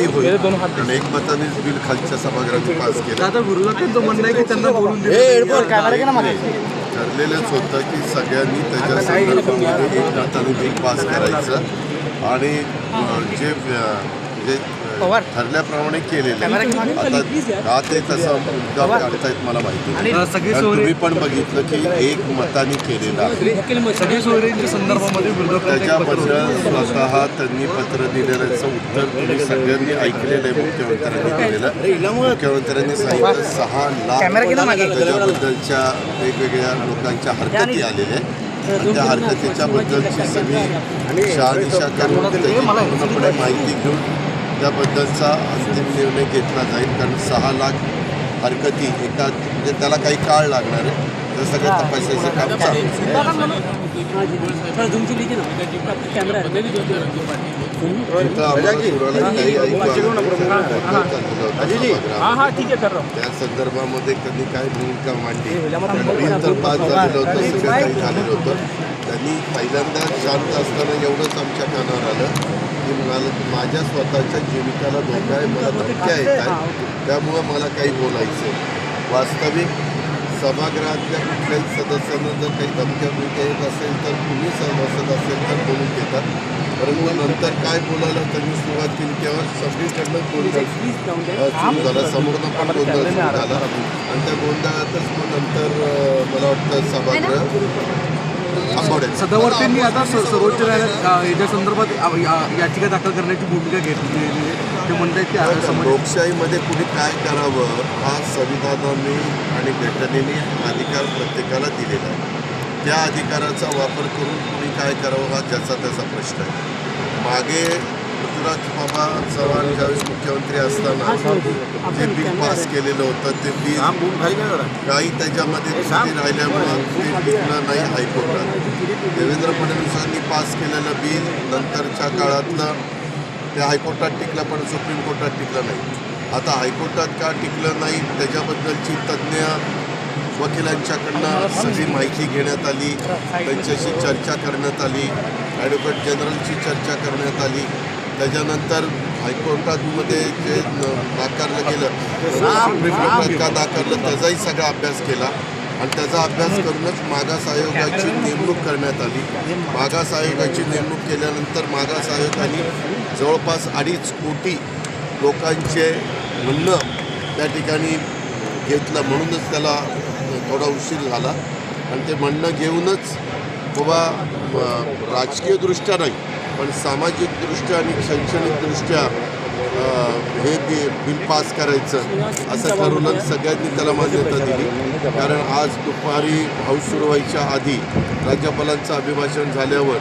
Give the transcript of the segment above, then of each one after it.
काही होईल. कारण एकमतानेच बिल खालच्या सभागृहाने पास केलं. आता म्हणणं आहे की त्यांना बोलून ठरलेलंच होतं की सगळ्यांनी त्याच्या संदर्भामध्ये एकमताने बिल पास करायचं. आणि जे जे अं, ठरल्याप्रमाणे केलेलं आहे. आता का ते तसं मुद्दा काढतायत मला माहिती नाही. अ, सगळे कारण सोयरे तुम्ही पण बघितलं की एक मताने केलेलं आहे. सगळे सोयरेंच्या संदर्भामध्ये विरोधकांचं एक पत्र. त्याच्याबद्दल स्वतः त्यांनी पत्र दिलेल्याचं उत्तर तुम्ही सगळ्यांनी ऐकलेलं आहे मुख्यमंत्र्यांनी दिलेलं. मुख्यमंत्र्यांनी सांगितलं सहा लाख त्याच्याबद्दलच्या वेगवेगळ्या लोकांच्या हरकती आलेल्या आहेत. आणि त्या हरकतीच्या बद्दलची सगळी शहानिशा करून त्याची पूर्णपणे माहिती घेऊन त्याबद्दलचा अंतिम निर्णय घेतला जाईल कारण सहा लाख हरकती एका म्हणजे त्याला काही काळ लागणार आहे. तर सगळं तपासायचं काम चालू. आहे. त्या संदर्भामध्ये कधी काय भूमिका मांडली? तर पास झालेलं होतं सगळं काही झालेलं होतं. त्यांनी पहिल्यांदा शांत असताना एवढंच आमच्या कानावर आलं की मला माझ्या स्वतःच्या जीविकाला धोका आहे मला धमक्या येत आहेत त्यामुळं मला काही बोलायचं आहे. वास्तविक सभागृहातल्या कुठल्याही सदस्यांना जर काही धमक्या बिमक्या येत असेल तर तुम्ही सभासद असेल तर बोलून घेतात. परंतु नंतर काय बोलायला त्यांनी सुरुवात केली तेव्हा सगळीकडनं गोंधळ अ, सुरू झाला. समोरनं पण गोंधळ सुरू झाला. आणि त्या गोंधळातच मग नंतर मला वाटतं सभागृह सदावर्तींनी आता सर्वोच्च न्यायालयात याच्या संदर्भात याचिका दाखल करण्याची भूमिका घेतली ते म्हणतात की लोकशाहीमध्ये कुणी काय करावं हा संविधानाने आणि घटनेने अधिकार प्रत्येकाला दिलेला आहे. त्या अधिकाराचा वापर करून कुणी काय करावं हा ज्याचा त्याचा प्रश्न आहे. मागे पृथ्वीराज बाबा चव्हाण ज्यावेळेस मुख्यमंत्री असताना जे बिल पास केलेलं होतं ते बिल काही त्याच्यामध्ये त्रुटी राहिल्यामुळं ते टिकलं नाही हायकोर्टात. देवेंद्र फडणवीसांनी पास केलेलं बिल नंतरच्या काळातलं ते हायकोर्टात टिकलं पण सुप्रीम कोर्टात टिकलं नाही. आता हायकोर्टात का टिकलं नाही त्याच्याबद्दलची तज्ज्ञ वकिलांच्याकडनं सगळी माहिती घेण्यात आली. त्यांच्याशी चर्चा करण्यात आली. ॲडव्होकेट जनरलची चर्चा करण्यात आली. त्याच्यानंतर हायकोर्टामध्ये जे नाकारलं गेलं का नाकारलं त्याचाही सगळा अभ्यास केला. आणि त्याचा अभ्यास करूनच मागास आयोगाची नेमणूक करण्यात आली. मागास आयोगाची नेमणूक केल्यानंतर मागास आयोगाने जवळपास अडीच कोटी लोकांचे म्हणणं त्या ठिकाणी घेतलं. म्हणूनच त्याला थोडा उशीर झाला. आणि ते म्हणणं घेऊनच बाबा राजकीयदृष्ट्या नाही पण सामाजिकदृष्ट्या आणि शैक्षणिकदृष्ट्या हे बि बिल पास करायचं असं ठरवलं सगळ्यांनी त्याला मान्यता दिली. कारण आज दुपारी हाऊस सुरू व्हायच्या आधी राज्यपालांचं अभिभाषण झाल्यावर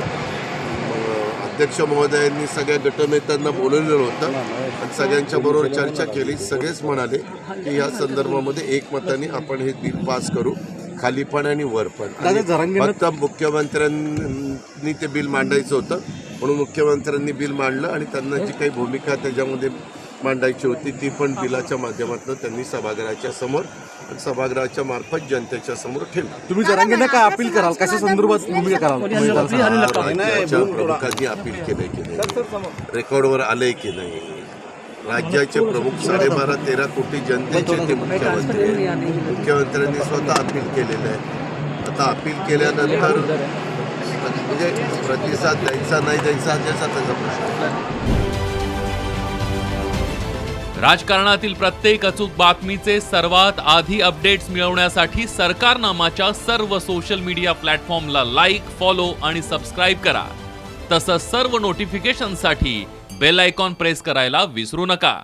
अध्यक्ष महोदयांनी सगळ्या गटनेत्यांना बोलवलेलं होतं आणि सगळ्यांच्या बरोबर चर्चा केली. सगळेच म्हणाले की या संदर्भामध्ये एकमताने आपण हे बिल पास करू खाली पण आणि वर पण फक्त मुख्यमंत्र्यांनी ते बिल मांडायचं होतं. म्हणून मुख्यमंत्र्यांनी बिल मांडलं आणि त्यांना जी काही भूमिका त्याच्यामध्ये मांडायची होती ती पण बिलाच्या माध्यमातून त्यांनी सभागृहाच्या समोर आणि सभागृहाच्या मार्फत जनतेच्या समोर ठेवली. तुम्ही जरांगेंना काय अपील कराल? कशा संदर्भात भूमिका कराल? राज्याच्या प्रमुखांनी अपील केलंय की नाही? रेकॉर्डवर आलंय की नाही? राज्याचे प्रमुख साडेबारा तेरा कोटी जनतेचे ते मुख्यमंत्री. मुख्यमंत्र्यांनी स्वतः अपील केलेलं आहे. आता अपील केल्यानंतर म्हणजे प्रतिसाद द्यायचा नाही द्यायचा त्याचा त्याचा प्रश्न राजकारणातील प्रत्येक अचूक बातमीचे सर्वात आधी अपडेट्स मिळवण्यासाठी सरकारनामाच्या सर्व सोशल मीडिया प्लॅटफॉर्मला लाईक फॉलो आणि सबस्क्राईब करा. तसंच सर्व नोटिफिकेशनसाठी बेल आयकॉन प्रेस करायला विसरू नका.